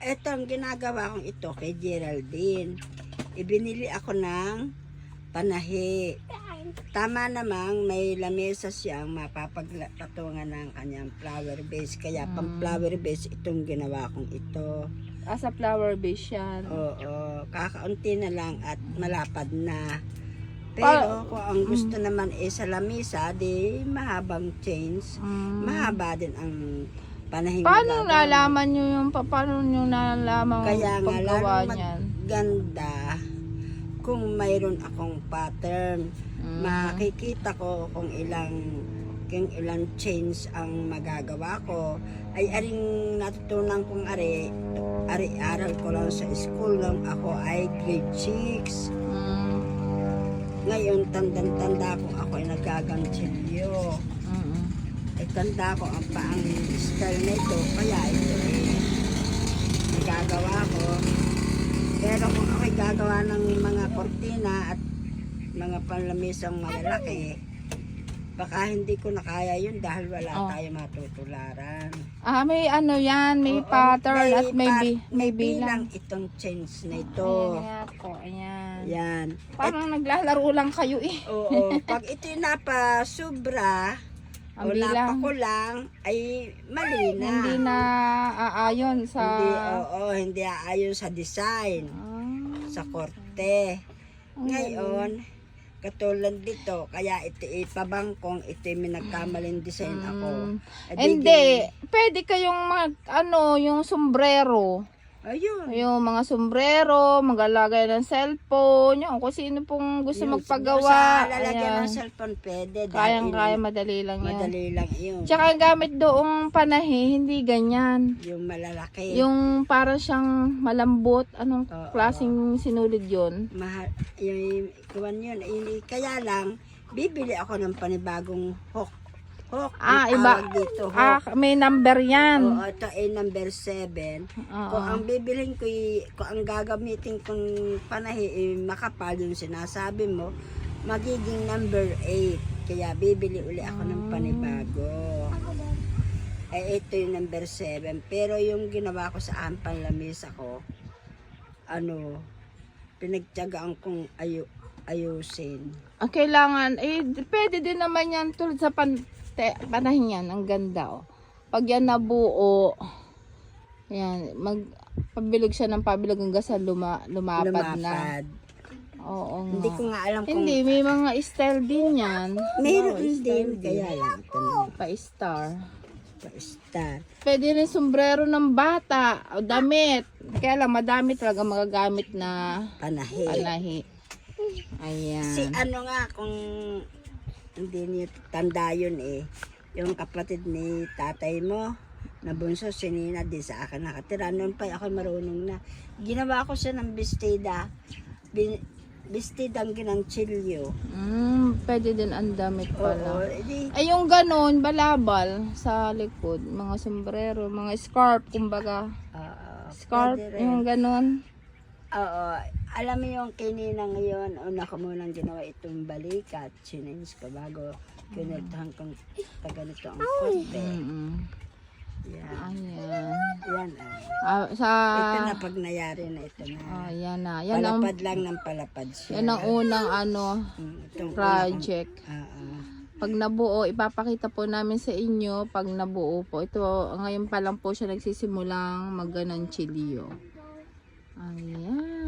Ito ang ginagawa kong ito kay Geraldine. Ibinili ako ng panahi. Tama namang may lamesa siyang mapapagpatungan ng kanyang flower base. Kaya Mm. pang flower base itong ginawa kong ito. Asa flower base yan. Oo, kakaunti na lang at malapad na. Pero kung ang gusto naman eh sa lamesa, di mahabang chains. Mm. Mahaba din ang panahing Paano nalaman nyo yung, pa- paano nyo nalalaman Kaya nga, paggawa lalong niyan? maganda kung mayroon akong pattern. Mm. Makikita ko kung ilang kung ilang chains ang magagawa ko. Ay aring natutunan kong ari, ari aral ko lang sa school nung ako ay grade 6. Mm. Ngayon, tandang-tanda kung ako ay nagagantilyo. Mm. Tanda ko ang paang style na ito. Kaya ito eh, nagagawa ko. Pero kung ako ay gagawa ng mga kortina at mga panlamisang malalaki, baka hindi ko na kaya yun dahil wala Oh. tayo matutularan. Ah, may ano yan, may Oo, pattern at may, bi- may bilang. itong chains na Ayan ito. nga po, ayan. Yan. Parang naglalaro lang kayo eh. Oo, pag ito'y napa sobra, Ang o bilang. napakulang, ay mali na. Hindi na aayon sa... Hindi, oo, hindi aayon sa design, Ah, sa korte. ang Ngayon, katulad dito, kaya ito ipabangkong, ito may nagkamaling design ako. Mm. Hindi, pwede kayong mag, ano, yung sombrero. Ayun. Yung mga sombrero, maglalagay ng cellphone, yung kung sino pong gusto Yung magpagawa. Sa lalagyan ng cellphone, pwede. Kayang-kaya, madali lang yan. Madali lang yun. Tsaka ang gamit doong panahi, hindi ganyan. Yung malalaki. Yung para siyang malambot, anong Oo. klaseng sinulid yon Mahal, yung kuwan yun. Hindi, kaya lang, bibili ako ng panibagong hook. Hook. Ah, iba. Dito. Ah, may number yan. Oo, ito ay number 7. Oo. Kung ang bibilhin ko, kung ang gagamitin kong panahi, eh, makapal yung sinasabi mo, magiging number 8. Kaya bibili uli ako ng panibago. Eh, ito yung number 7. Pero yung ginawa ko sa aking panlamisa ko, ano, pinagtyagaan kong ayu ayusin. Ang kailangan, eh, pwede din naman yan tulad sa pan, te, panahin yan. Ang ganda, oh. Pag yan nabuo, yan, mag, pabilog siya ng pabilog hanggang sa luma, lumapad, na. Lumapad. Oo nga. Hindi ko nga alam kung... Hindi, may mga style din yan. Meron Oo, din, kaya lang. Pa-star. pa star. Pwede rin sombrero ng bata, o damit. Kaya lang, madami talaga magagamit na Panahi. panahi. Ayan. Si ano nga, kung hindi niyo tanda yun eh, yung kapatid ni tatay mo, na bunso, si Nina, di sa akin nakatira. Noon pa ako marunong na. Ginawa ko siya ng bestida. Bin, bestidang ginanchilyo. Mm, pwede din ang damit Oo, pala. edi, Ay, yung ganon, balabal sa likod. Mga sombrero, mga scarf, kumbaga. oo, Scarf, pwede rin. yung ganon. Oo, alam mo yung kinina ngayon, una ko munang ginawa itong balikat, sinins ko bago kinirtahan kong taga nito ang korte. Mm Yan, Ayan. yan ah. Ah, sa... Ito na pag nayari na ito na. Ah, yan na. Yan ang, palapad lang ng palapad siya. yan ang unang ano, Mm, itong project. kong- Ah, ah. Pag nabuo, ipapakita po namin sa inyo pag nabuo po. Ito, ngayon pa lang po siya nagsisimulang magganon chilio. 아예.